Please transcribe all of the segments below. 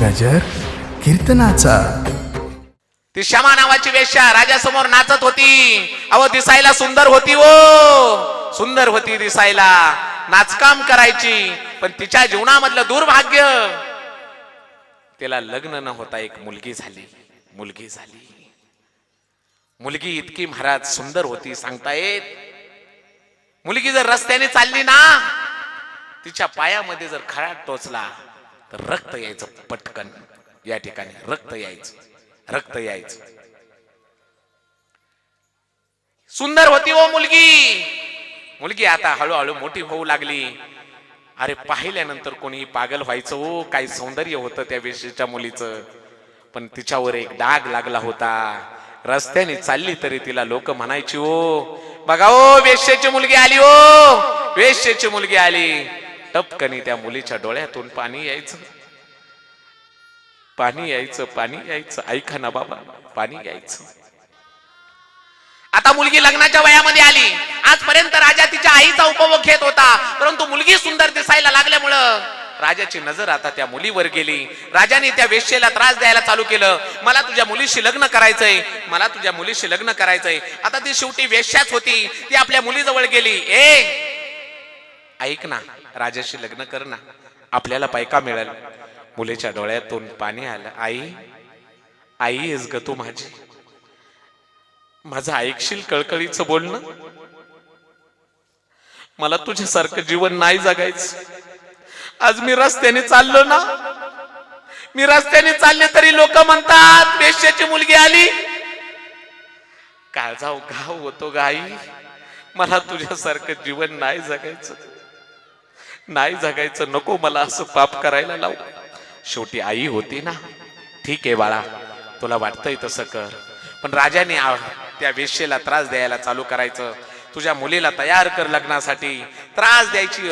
गजर कीर्तनाचा. ती क्षमा नावाची वेश्या राजासमोर नाचत होती. अहो दिसायला सुंदर होती ओ सुंदर होती दिसायला. नाचकाम करायची पण तिच्या जीवनामधलं दुर्भाग्य तिला लग्न न होता एक मुलगी झाली. मुलगी झाली. मुलगी इतकी महाराज सुंदर होती सांगता येत. मुलगी जर रस्त्याने चालली ना तिच्या पायामध्ये जर खळा टोचला तर रक्त यायचं पटकन. या ठिकाणी रक्त यायचं. रक्त यायचं. सुंदर होती ओ मुलगी. मुलगी आता हळूहळू मोठी होऊ लागली. अरे पाहिल्यानंतर कोणी पागल व्हायचं ओ काय सौंदर्य होतं त्या वेशीच्या मुलीचं. पण तिच्यावर एक डाग लागला होता. रस्त्याने चालली तरी तिला लोक म्हणायची ओ बघा ओ वेश्याची मुलगी आली ओ वेश्याची मुलगी आली. टपकनी त्या मुलीच्या डोळ्यातून पाणी यायचं. पाणी यायचं पाणी यायचं. ऐका ना बाबा पाणी यायचं. आता मुलगी लग्नाच्या वयामध्ये आली. आजपर्यंत राजा तिच्या आईचा उपभोग घेत होता. परंतु मुलगी सुंदर दिसायला लागल्यामुळं राजाची नजर आता त्या मुलीवर गेली. राजाने त्या वेश्येला त्रास द्यायला चालू केलं. मला तुझ्या मुलीशी लग्न करायचंय. मला तुझ्या मुलीशी लग्न करायचंय. आता ती शेवटी वेश्याच होती. ती आपल्या मुलीजवळ गेली. ए ऐक ना राजाशी लग्न कर ना. आपल्याला पायका मिळेल. मुलीच्या डोळ्यातून पाणी आलं. आई आई आहेस ग तू माझी. माझं ऐकशील कळकळीचं बोलणं? मला तुझ्यासारखं जीवन नाही जगायचं. आज मी रस्त्याने चाललो ना. मी रस्त्याने चालले तरी लोक म्हणतात पेशाची मुलगी आली. काळजाव घाव होतो गाई मला तुझ्यासारखं जीवन नाही जगायचं. नाही जगायचं नको मला असं पाप करायला लावू. शेवटी आई होती ना. ठीक आहे बाळा तुला वाटतंय तसं कर. पण राजाने त्या वेश्येला त्रास द्यायला चालू करायचं. तुझ्या मुलीला तयार कर लग्नासाठी. त्रास द्यायची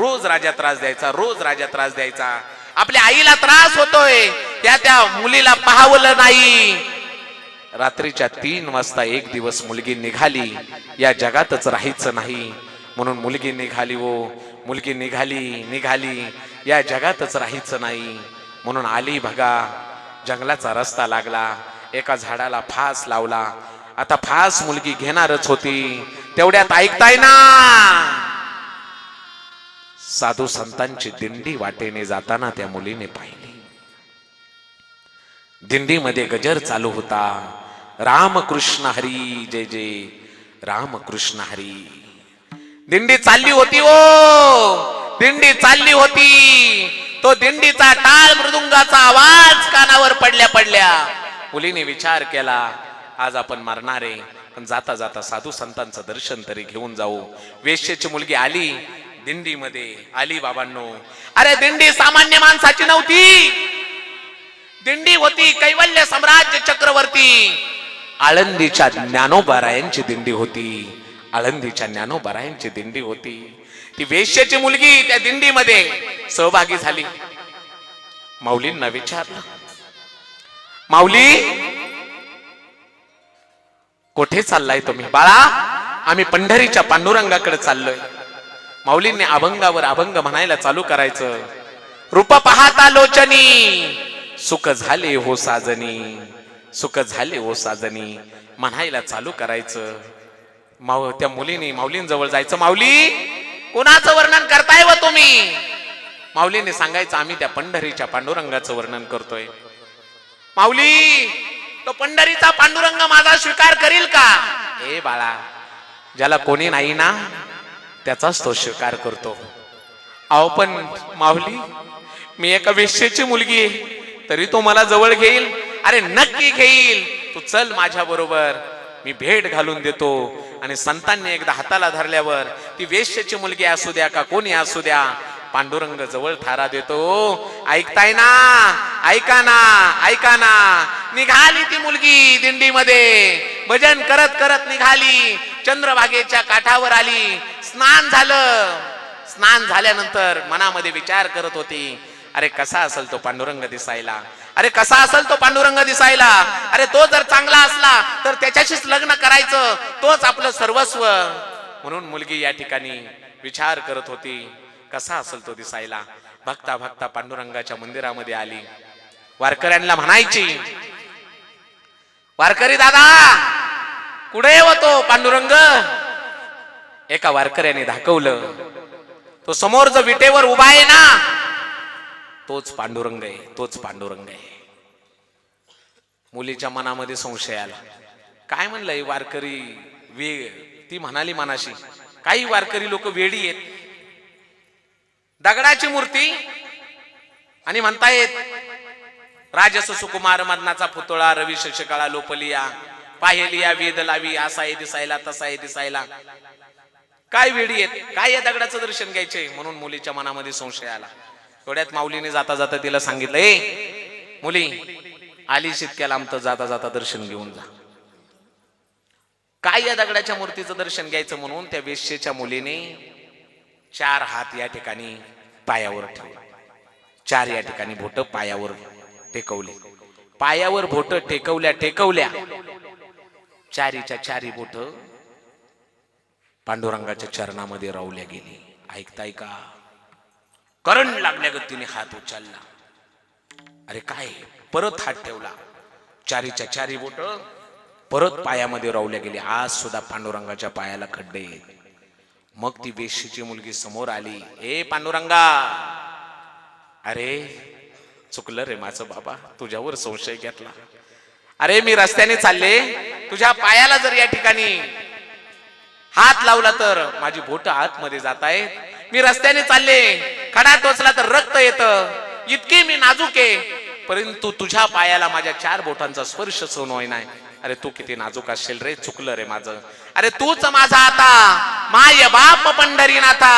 रोज राजा त्रास द्यायचा रोज राजा त्रास द्यायचा. आपल्या आईला त्रास होतोय. त्या त्या मुलीला पाहावलं नाही. रात्रीच्या तीन वाजता एक दिवस मुलगी निघाली. या जगातच राहायचं नाही. म्हणून मुलगी निघाली हो. मुलगी निघाली निघाली. या जगातच राहायचं नाही. म्हणून आली बघा. जंगलाचा रस्ता लागला. एका झाडाला फास लावला. आता फास मुलगी घेणारच होती. तेवढ्यात ऐकताय ना. साधू संतांची दिंडी वाटेने जाताना त्या मुलीने पाहिली. दिंडीमध्ये गजर चालू होता. रामकृष्ण हरी जय जय. रामकृष्ण हरी. दिंडी चालली होती ओ. दिंडी चालली होती. तो दिंडीचा टाळ मृदुंगाचा आवाज कानावर पडल्या पडल्या. मुलीने विचार केला आज आपण मरणार आहे पण जाता जाता साधू संतांचं दर्शन तरी घेऊन जाऊ. वेश्येची मुलगी आली दिंडीमध्ये आली बाबांनो. अरे दिंडी सामान्य माणसाची नव्हती. दिंडी होती कैवल्य साम्राज्य चक्रवर्ती. आळंदीच्या ज्ञानोबारायांची दिंडी होती. आळंदीच्या ज्ञानोबरायांची दिंडी होती. ती वेश्याची मुलगी त्या दिंडीमध्ये सहभागी झाली. माऊलींना विचारलं माऊली कुठे चाललाय तुम्ही? बाळा आम्ही पंढरीच्या पांडुरंगाकडे चाललोय. माऊलींनी अभंगावर अभंग म्हणायला चालू करायचं. रूप पाहता लोचनी सुख झाले हो साजनी सुख झाले हो साजनी म्हणायला चालू करायचं. माव त्या मुलीने माऊलींजवळ जायचं. माऊली कोणाचं वर्णन करताय व तुम्ही? माऊलीने सांगायचं आम्ही त्या पंढरीच्या पांडुरंगाचं वर्णन करतोय. माऊली तो पंढरीचा पांडुरंग माझा स्वीकार करील का? हे बाळा ज्याला कोणी नाही ना त्याचाच तो स्वीकार करतो. अहो पण माऊली मी एका वेश्येची मुलगी तरी तो मला जवळ घेईल? अरे नक्की घेईल. तू चल माझ्या बरोबर. मी भेट घालून देतो. आणि संतांनी एकदा हाताला धरल्यावर ती वेश्याची मुलगी असू द्या का कोणी असू द्या पांडुरंग जवळ थारा देतो. ऐकताय ना? ऐका ना? ऐका ना? निघाली ती मुलगी दिंडीमध्ये. भजन करत करत निघाली. चंद्रभागेच्या काठावर आली. स्नान झालं. स्नान झाल्यानंतर मनामध्ये विचार करत होती अरे कसा असेल तो पांडुरंग दिसायला? अरे कसा असेल तो पांडुरंग दिसायला? अरे तो जर चांगला असला तर त्याच्याशीच लग्न करायचं. तोच आपलं सर्वस्व. म्हणून मुलगी या ठिकाणी विचार करत होती कसा असेल तो दिसायला? भक्ता भक्ता पांडुरंगाच्या मंदिरामध्ये आली. वारकऱ्यांना म्हणायची वारकरी दादा कुठे होतो पांडुरंग? एका वारकऱ्याने दाखवलं तो समोर जो विटेवर उभा आहे ना तोच पांडुरंग आहे तोच पांडुरंग आहे. मुलीच्या मनामध्ये संशय आला. काय म्हणलं वारकरी वे ती म्हणाली मनाशी काही वारकरी लोक वेडी आहेत. दगडाची मूर्ती आणि म्हणतायत राजस सुकुमार मदनाचा पुतळा रवी शशकाळा लोपलिया पाहेलिया वेद लावी असा आहे दिसायला तसा आहे दिसायला. काय वेडी आहेत? काय या दगडाचं दर्शन घ्यायचे म्हणून मुलीच्या मनामध्ये संशय आला. थोड्यात माऊलीने जाता जाता तिला सांगितलं ए मुली आली शितक्याला आमचं जाता जाता दर्शन घेऊन जा. काय या दगडाच्या मूर्तीचं दर्शन घ्यायचं म्हणून त्या वेश्येच्या मुलीने चार हात या ठिकाणी पायावर ठेवले. चार या ठिकाणी बोट पायावर टेकवले. पायावर बोट टेकवल्या टेकवल्या. चारीच्या चारी बोट पांडुरंगाच्या चरणामध्ये रावल्या गेली. ऐकताय का? करंट लागल्या गतीने हात उचलला. अरे काय परत हात ठेवला. चारीच्या चारी बोट परत पायामध्ये रावल्या गेली. आज सुद्धा पांडुरंगाच्या पायाला खड्डे मग ती वेशीची मुलगी समोर आली. ए पांडुरंगा! अरे चुकलं रे माझं बाबा. तुझ्यावर संशय घेतला. अरे मी रस्त्याने चालले. तुझ्या पायाला जर या ठिकाणी हात लावला तर माझी बोट आतमध्ये जात आहेत. मी रस्त्याने चालले. खडा टोचला तर रक्त येत. इतकी मी नाजूक आहे. परंतु तुझ्या पायाला माझ्या चार बोटांचा स्पर्श सहन होई नाही अरे तू किती नाजूक असशील रे चुकलं रे माझं. अरे तूच माझा आता. माय बाप पंढरीनाथा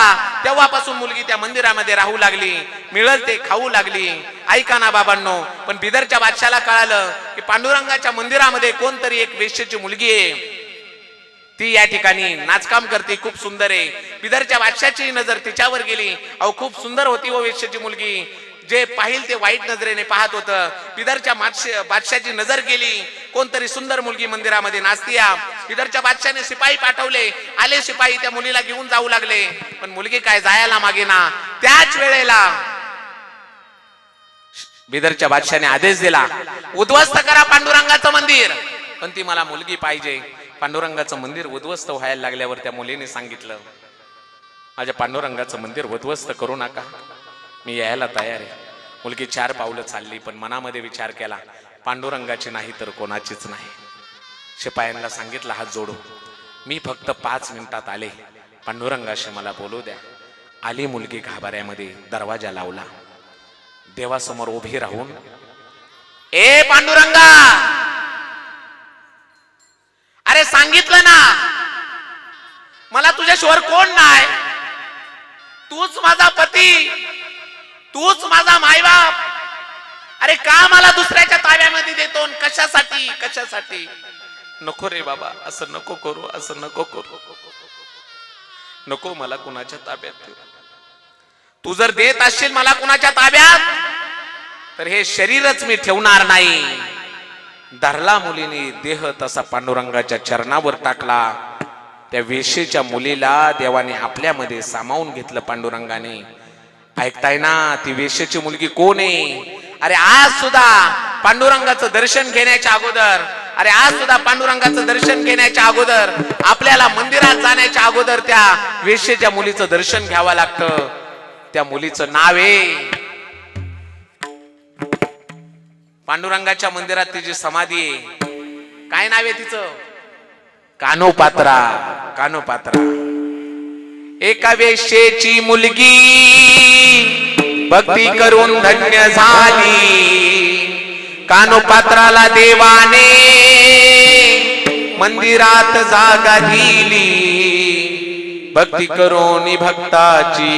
तेव्हापासून मुलगी त्या मंदिरामध्ये राहू लागली. मिळत ते खाऊ लागली. ऐका ना बाबांनो पण बिदरच्या बादशाला कळालं की पांडुरंगाच्या मंदिरामध्ये कोणतरी एक वेश्येची मुलगी आहे. ती या ठिकाणी नाचकाम करते खूप सुंदर आहे. बिदरच्या बादशाची नजर तिच्यावर गेली. अहो खूप सुंदर होती व वेश्याची मुलगी. जे पाहिल ते वाईट नजरेने पाहत होतं. बिदरच्या बादशाची नजर गेली. कोणतरी सुंदर मुलगी मंदिरामध्ये नाचतीया बिदरच्या बादशाने शिपाई पाठवले. आले शिपाई त्या मुलीला घेऊन जाऊ लागले. पण मुलगी काय जायला मागे ना. त्याच वेळेला बिदरच्या बादशाने आदेश दिला उद्ध्वस्त करा पांडुरंगाचं मंदिर. पण ती मला मुलगी पाहिजे. पांडुरंगाचं मंदिर उद्ध्वस्त व्हायला लागल्यावर त्या मुलीने सांगितलं माझ्या पांडुरंगाचं मंदिर उद्ध्वस्त करू नका. मी यायला तयार आहे. मुलगी चार पावलं चालली पण मनामध्ये विचार केला पांडुरंगाची नाही तर कोणाचीच नाही. शिपायांना सांगितलं हात जोडू. मी फक्त पाच मिनिटात आले. पांडुरंगाशी मला बोलू द्या. आली मुलगी घाबऱ्यामध्ये दरवाजा लावला. देवासमोर उभी राहून ए पांडुरंगा! अरे सांगितलं ना. मला तुझ्याशिवर कोण नाही तूच माझा पती. तूच माझा मायबाप. अरे का मला दुसऱ्याच्या ताब्यामध्ये देतो कशासाठी? कशासाठी? नको रे बाबा असं नको करू असं नको करू. नको मला कुणाच्या ताब्यात तू जर देत असशील मला कुणाच्या ताब्यात तर हे शरीरच मी ठेवणार नाही. धरला मुलीने देह तसा पांडुरंगाच्या चरणावर टाकला. त्या वेशेच्या मुलीला देवाने आपल्यामध्ये सामावून घेतलं पांडुरंगाने. ऐकताय ना ती वेश्येची मुलगी कोण आहे? अरे आज सुद्धा पांडुरंगाचं दर्शन घेण्याच्या अगोदर अरे आज सुद्धा पांडुरंगाचं दर्शन घेण्याच्या अगोदर आपल्याला मंदिरात जाण्याच्या अगोदर त्या वेशेच्या मुलीचं दर्शन घ्यावं लागतं. त्या मुलीचं नाव आहे पांडुरंगाच्या मंदिरात तिची समाधी आहे. काय नाव आहे तिचं? कानोपात्रा कानोपात्रा. एका वेश्येची मुलगी भक्ती करून धन्य झाली. कानोपात्राला देवाने मंदिरात जागा दिली. भक्ती करून भक्ताची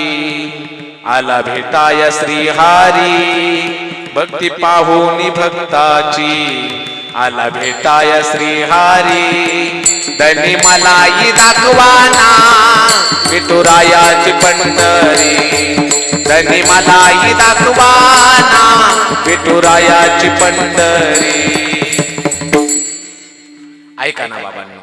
आला भेटाय श्रीहारी. भक्ती पाहून भक्ताची. आला भेटाय श्रीहारी. धनी मलाई दाखवाना. विठुरायाची पंढरी. धनी मलाई दाखवाना. विठुरायाची पंढरी. ऐका ना बाबांनो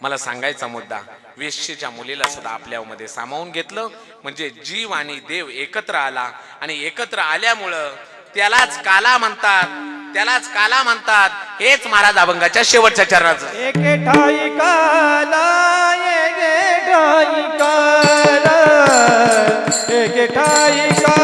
मला सांगायचा मुद्दा. वेश्येच्या मुलीला सुद्धा आपल्यामध्ये सामावून घेतलं. म्हणजे जीव आणि देव एकत्र आला. आणि एकत्र आल्यामुळं त्यालाच काला म्हणतात त्यालाच काला म्हणतात. हेच महाराज अभंगाच्या शेवटच्या चरणाचं. एके ठाई काला एके ठाई काला एके ठाई काला.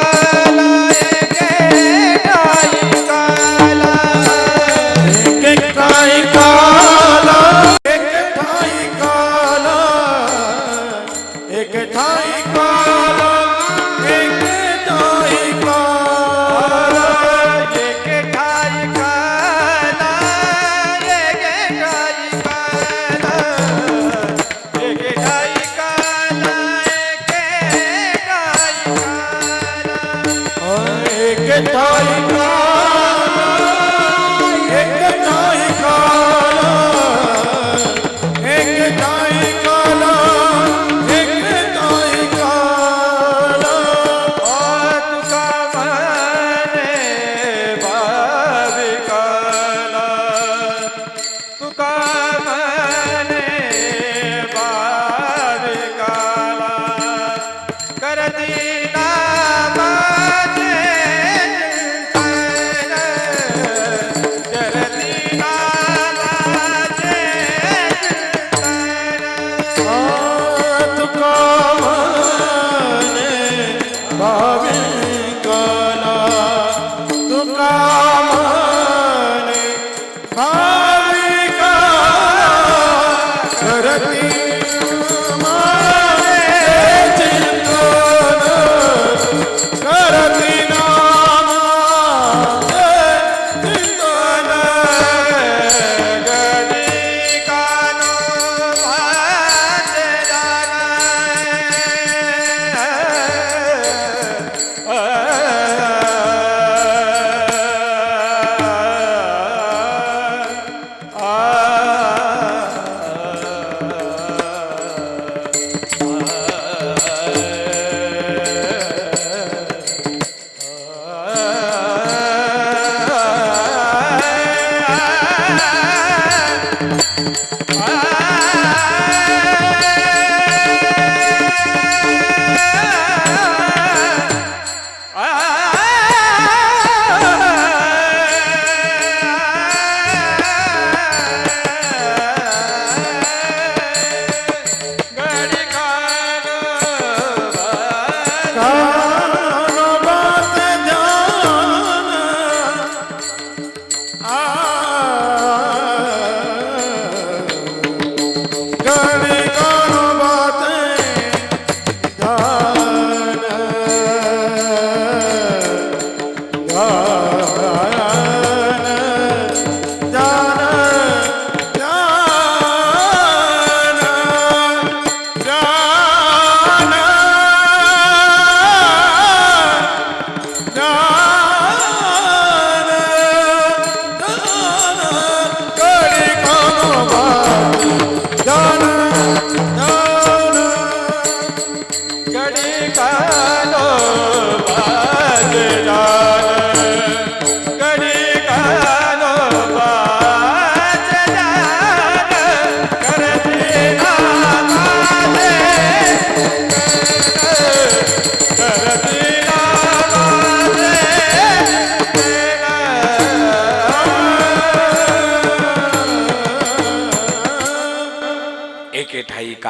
Yeah.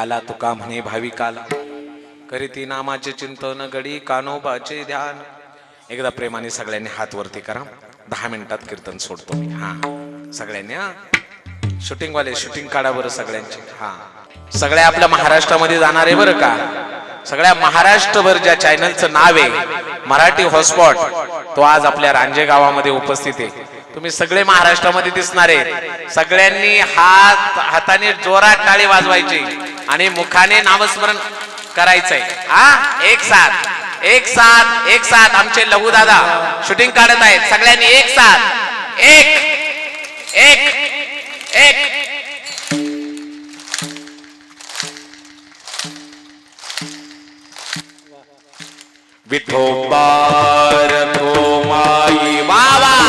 काला तुका म्हणे भाविकाला करीती नामाचे चिंतन गडी कानोबाचे ध्यान. एकदा प्रेमाने सगळ्यांनी हात वरती करा. दहा मिनिटात कीर्तन सोडतो मी. हा. सगळ्यांनी हा. शूटिंग वाले शूटिंग काढा बरं सगळ्यांची. हा. सगळ्या आपल्या महाराष्ट्रामध्ये जाणार आहे बरं का? सगळ्या महाराष्ट्रभर ज्या चॅनलचं नाव आहे मराठी हॉटस्पॉट तो आज आपल्या रांजे गावामध्ये उपस्थित आहे. तुम्ही सगळे महाराष्ट्रामध्ये दिसणार. आहे सगळ्यांनी हात हाताने जोरात टाळी वाजवायची. आणि मुखाने नामस्मरण करायचंय. हा? एक साथ. एक साथ एक साथ. आमचे लघु दादा शूटिंग काढत आहेत. सगळ्यांनी एक साथ. एक. एक. एक. विठोबार माई बाबा.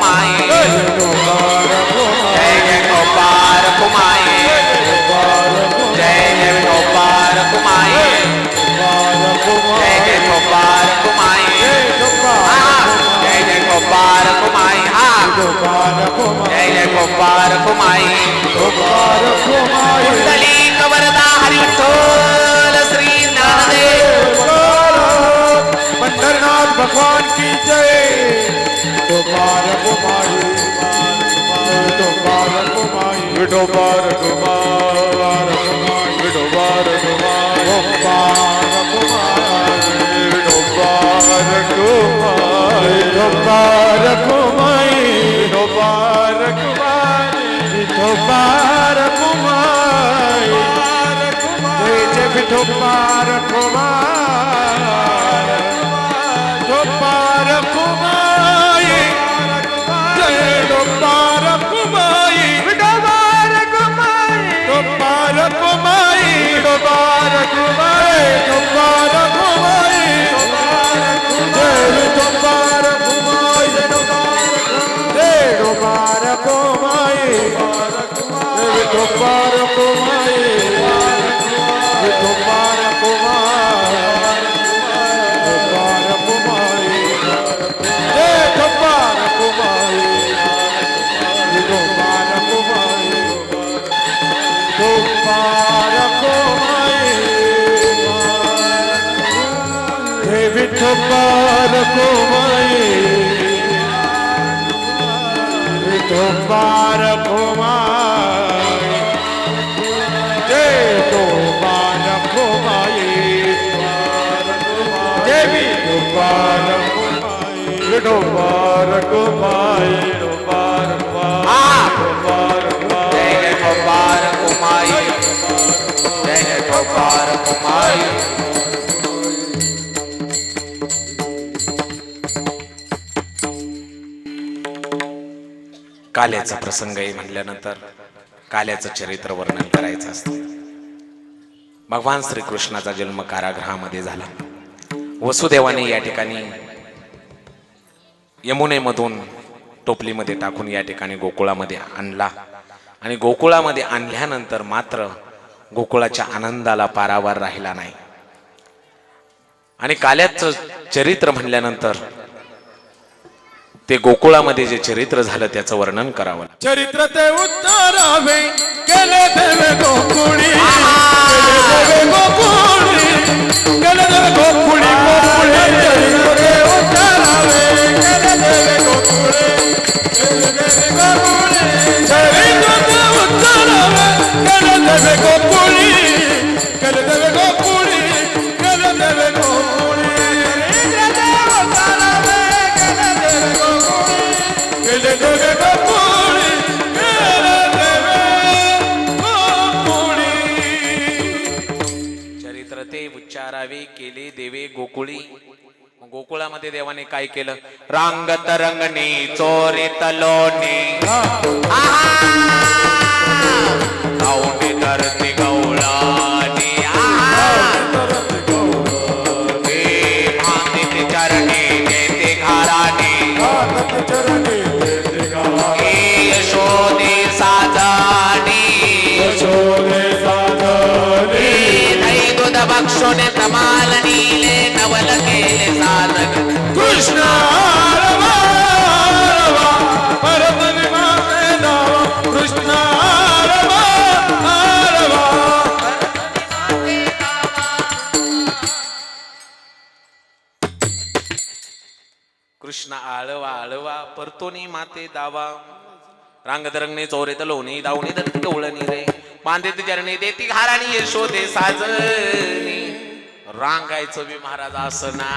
घुमाए जय जय गोपाल घुमाए जय जय गोपाल घुमाए जय जय गोपाल घुमाए हाँ, जय जय गोपाल घुमाए हाँ जय जय श्री नानदेव पंडरनाथ भगवान की जय। तुकार कुमारी विठोबार कुमारी विठोबार कुमार विठोबार कुमार कुमार कुमार विठोबार कुमाई विठोबार कुमारी विठोबार कुमारी विठोबार कुमाई जय विठोबार कुमार कुमाई जय विठोबार कुमाई विठोबार कुमार विठोबार तो विठो बालक कुमाई विठो बालक कुमाई विठो बालक कुमाई जय जय गोपाल कुमाई काल्याचा प्रसंग आहे म्हणल्यानंतर काल्याचं चरित्र वर्णन करायचं असतं. भगवान श्रीकृष्णाचा जन्म कारागृहामध्ये झाला. वसुदेवाने या ठिकाणी यमुनेमधून टोपलीमध्ये टाकून या ठिकाणी गोकुळामध्ये आणला. आणि गोकुळामध्ये आणल्यानंतर मात्र गोकुळाच्या आनंदाला पारावार राहिला नाही. आणि काल्याचं चरित्र म्हणल्यानंतर ते गोकुळामध्ये जे चरित्र झालं त्याचं वर्णन करावं. चरित्र ते उच्चारावे. केले देवे गोकुळी. केले देवे गोकुळी. केले देवे गोकुळी. गोकुळी चरित्र ते उच्चारावे. केले देवे गोकुळी. केले देवे गोकुळी. चरित्र ते उच्चारावे. केले देवे गोकुळी. गोकुळामध्ये देवाने काय केलं? रांगत रंगणी चोरीत लोणी. गाऊनी धरती गवळणी बक्षोने तमाल नीले नवल केले साधक कृष्ण कृष्ण कृष्ण आळवा आळवा परतोनी माते दावा रांगत चोरे चोरेत लोणी दावणी दत्त गवळणी रे बांधित चरणी देती घाराणी यशोदे साजनी रांगायचं बी महाराज असं ना.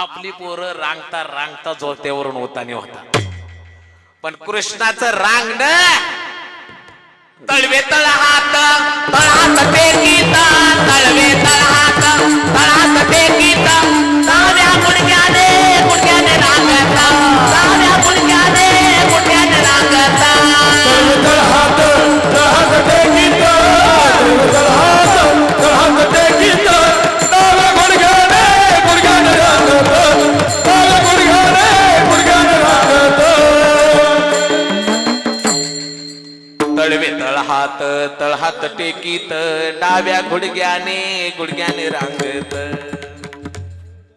आपली पोरं रांगता रांगता जोत्यावरून होतानी होता पण कृष्णाचं रांगण तळवे तळ हात ते टेकीत तळवे तळ हात तळहात टेकीत डाव्या तळहात टेकीत डाव्या गुडघ्याने गुडघ्याने रांगत.